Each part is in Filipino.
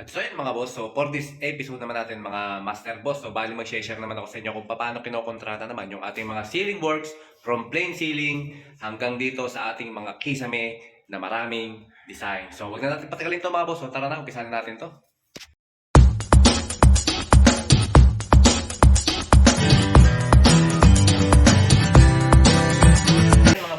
At so yun mga boss, so for this episode naman natin mga master boss, so bali mag-share naman ako sa inyo kung paano kinokontrata naman yung ating mga ceiling works from plain ceiling hanggang dito sa ating mga kisame na maraming design. So wag na natin patagalin to mga boss, so tara na, umpisahan na natin to.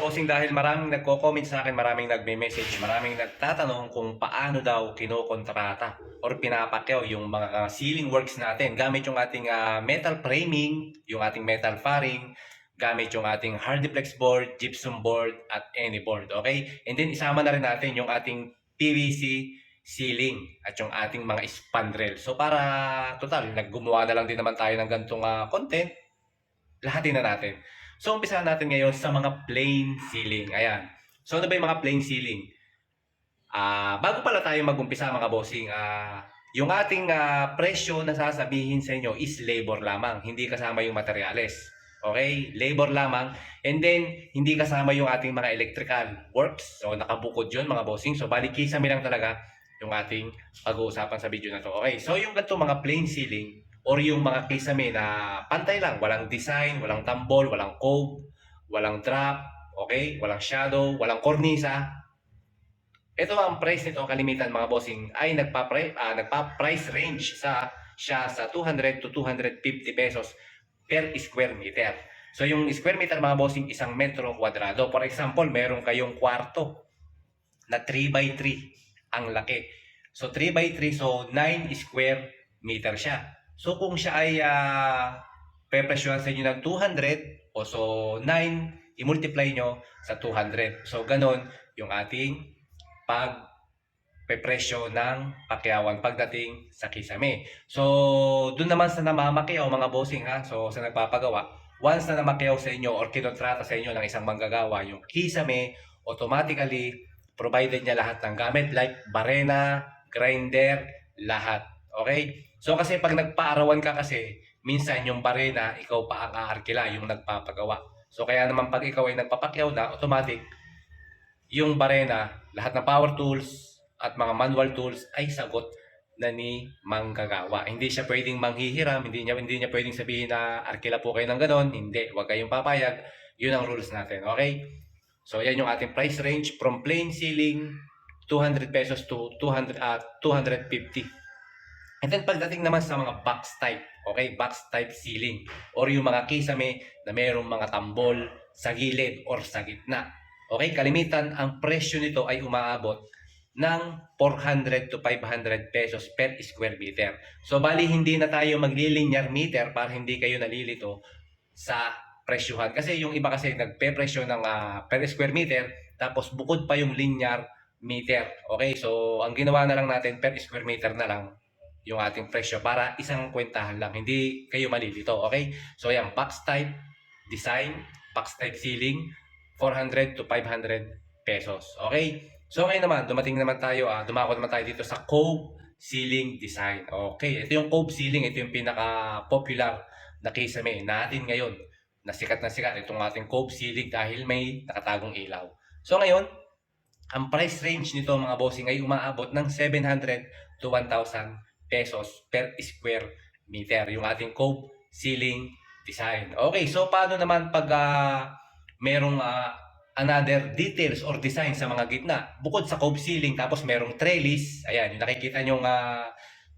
Bossing dahil maraming nagko-comment sa akin, maraming nagme-message, maraming nagtatanong kung paano daw kinokontrata or pinapakyaw yung mga ceiling works natin gamit yung ating uh, metal framing, yung ating metal faring, gamit yung ating hardiplex board, gypsum board, at any board, okay? And then isama na rin natin yung ating PVC ceiling at yung ating mga spandrel. So para total, naggumawa na lang din naman tayo ng gantong uh, content, lahatin na natin. So, umpisahan natin ngayon sa mga plain ceiling. Ayan. So, ano ba yung mga plain ceiling? Ah, bago pala tayo mag-umpisa mga bossing, ah, yung ating ah, presyo na sasabihin sa inyo is labor lamang, hindi kasama yung materyales. Okay? Labor lamang. And then, hindi kasama yung ating mga electrical works. So, nakabukod yun mga bossing. So, bali kisame lang talaga yung ating pag-uusapan sa video na to. Okay? So, yung ganito mga plain ceiling, or yung mga kisame na pantay lang, walang design, walang tambol, walang cove, walang drop, okay? Walang shadow, walang kornisa. Ito ang price nito, kalimitan mga bossing, ay nagpa-price, ah, nagpa-price range sa siya sa 200 to 250 pesos per square meter. So yung square meter mga bossing, isang metro kwadrado. For example, meron kayong kwarto na 3 by 3 ang laki. So 3 by 3, so 9 square meter siya. So kung siya ay uh, pepresyohan sa inyo ng 200, o so 9, i-multiply nyo sa 200. So ganon yung ating pag pepresyo ng pakyawan pagdating sa kisame. So doon naman sa namamakyaw mga bossing ha, so sa nagpapagawa, once na namakyaw sa inyo or kinontrata sa inyo ng isang manggagawa yung kisame, automatically provided niya lahat ng gamit like barena, grinder, lahat. Okay? So kasi pag nagpaarawan ka kasi, minsan yung barena, ikaw pa ang aarkila, yung nagpapagawa. So kaya naman pag ikaw ay nagpapakyaw na, automatic, yung barena, lahat ng power tools at mga manual tools ay sagot na ni manggagawa. Hindi siya pwedeng manghihiram, hindi niya hindi niya pwedeng sabihin na arkila po kayo ng ganon, hindi, wag kayong papayag. Yun ang rules natin, okay? So yan yung ating price range from plain ceiling 200 pesos to 200 uh, 250 And then pagdating naman sa mga box type, okay, box type ceiling or yung mga kisame na mayroong mga tambol sa gilid or sa gitna. Okay, kalimitan ang presyo nito ay umaabot ng 400 to 500 pesos per square meter. So bali hindi na tayo magli-linear meter para hindi kayo nalilito sa presyuhan. Kasi yung iba kasi nagpe-presyo ng uh, per square meter tapos bukod pa yung linear meter. Okay, so ang ginawa na lang natin per square meter na lang yung ating presyo para isang kwentahan lang. Hindi kayo malilito. Okay? So, yan. Box type, design, box type ceiling, 400 to 500 pesos. Okay? So, ngayon naman, dumating naman tayo, ah, dumako naman tayo dito sa Cove Ceiling Design. Okay? Ito yung Cove Ceiling. Ito yung pinaka-popular na kisame natin ngayon. Na sikat na sikat. Itong ating Cove Ceiling dahil may nakatagong ilaw. So, ngayon, ang price range nito mga bossing ay umaabot ng 700 to 1,000 pesos per square meter. Yung ating cove ceiling design. Okay, so paano naman pag uh, merong uh, another details or design sa mga gitna? Bukod sa cove ceiling, tapos merong trellis. Ayan, yung nakikita nyo uh,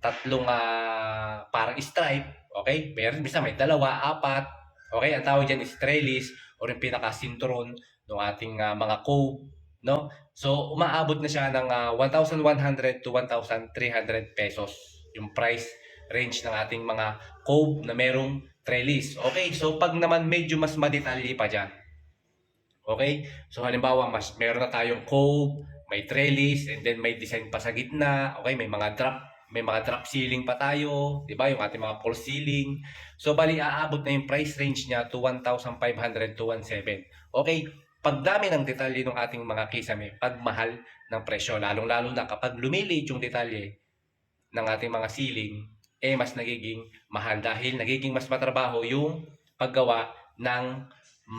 tatlong uh, parang stripe. Okay, meron bisa may dalawa, apat. Okay, ang tawag dyan is trellis or yung pinaka-sinturon ng ating uh, mga cove. No? So, umaabot na siya ng uh, 1,100 to 1,300 pesos yung price range ng ating mga cove na merong trellis. Okay, so pag naman medyo mas madetalye pa dyan. Okay, so halimbawa mas meron na tayong cove, may trellis, and then may design pa sa gitna. Okay, may mga drop may mga drop ceiling pa tayo, 'di ba? Yung ating mga false ceiling. So bali aabot na yung price range niya to 1,500 to 1,700. Okay, pagdami ng detalye ng ating mga kisame, pagmahal ng presyo, lalong-lalo na kapag lumiliit yung detalye, ng ating mga ceiling, eh mas nagiging mahal dahil nagiging mas matrabaho yung paggawa ng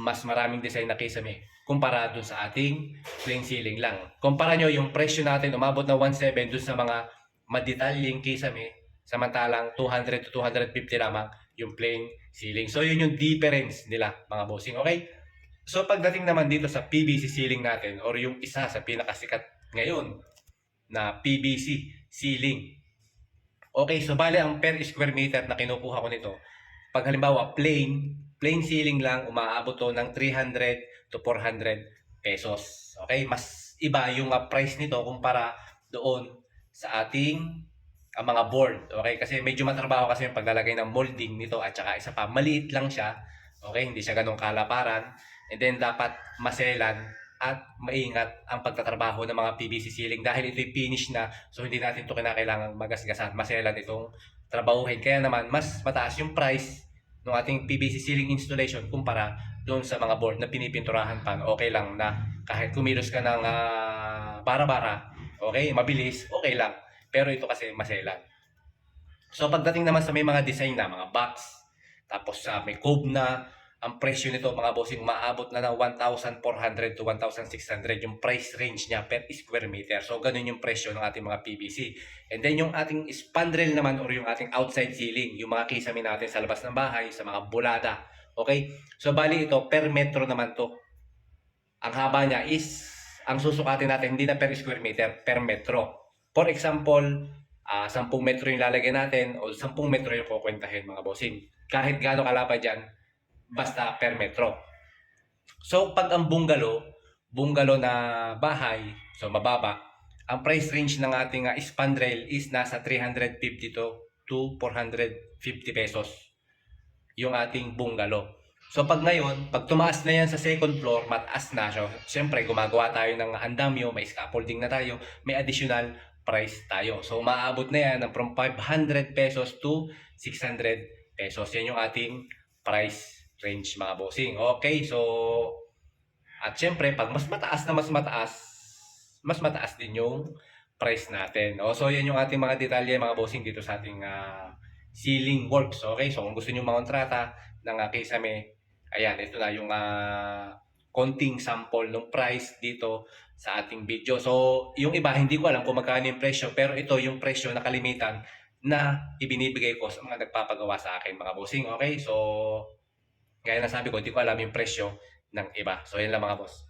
mas maraming design na kisame kumpara dun sa ating plain ceiling lang. Kumpara nyo yung presyo natin umabot na 1.7 dun sa mga madetalyeng kisame, samantalang 200 to 250 lamang yung plain ceiling. So yun yung difference nila mga bossing, okay? So pagdating naman dito sa PVC ceiling natin or yung isa sa pinakasikat ngayon na PVC ceiling. Okay, so bale ang per square meter na kinukuha ko nito, pag halimbawa plain, plain ceiling lang, umaabot to ng 300 to 400 pesos. Okay, mas iba yung uh, price nito kumpara doon sa ating ang mga board. Okay, kasi medyo matrabaho kasi yung paglalagay ng molding nito at saka isa pa, maliit lang siya. Okay, hindi siya ganong kalaparan. And then dapat maselan at maingat ang pagtatrabaho ng mga PVC ceiling dahil ito'y finish na so hindi natin ito kinakailangan magasgasan, maselan itong trabahuhin. Kaya naman mas mataas yung price ng ating PVC ceiling installation kumpara doon sa mga board na pinipinturahan pa. Okay lang na kahit kumilos ka ng ah, bara-bara, okay, mabilis, okay lang. Pero ito kasi maselan. So pagdating naman sa may mga design na, mga box, tapos sa may cove na, ang presyo nito mga bossing maabot na ng 1,400 to 1,600 yung price range niya per square meter. So ganun yung presyo ng ating mga PVC. And then yung ating spandrel naman or yung ating outside ceiling, yung mga kisame natin sa labas ng bahay, sa mga bulada. Okay? So bali ito per metro naman to. Ang haba niya is ang susukatin natin hindi na per square meter, per metro. For example, ah 10 metro yung lalagay natin o 10 metro yung kukwentahin mga bossing. Kahit gaano kalapad dyan, basta per metro. So pag ang bungalow, bungalow na bahay, so mababa, ang price range ng ating uh, spandrel is nasa 350 to, to 450 pesos yung ating bungalow. So pag ngayon, pag tumaas na yan sa second floor, mataas na. So, siyempre, gumagawa tayo ng andamyo, may scaffolding na tayo, may additional price tayo. So maabot na yan ng from 500 pesos to 600 pesos. Yan yung ating price range mga bossing. Okay, so at syempre pag mas mataas na mas mataas, mas mataas din yung price natin. O, so yan yung ating mga detalye mga bossing dito sa ating ah, ceiling works. Okay, so kung gusto niyo makontrata ng uh, Kisame, ayan, ito na yung ah, konting sample ng price dito sa ating video. So, yung iba, hindi ko alam kung magkano yung presyo, pero ito yung presyo na kalimitan na ibinibigay ko sa mga nagpapagawa sa akin, mga bossing. Okay, so, gaya na sabi ko, hindi ko alam yung presyo ng iba. So, yan lang mga boss.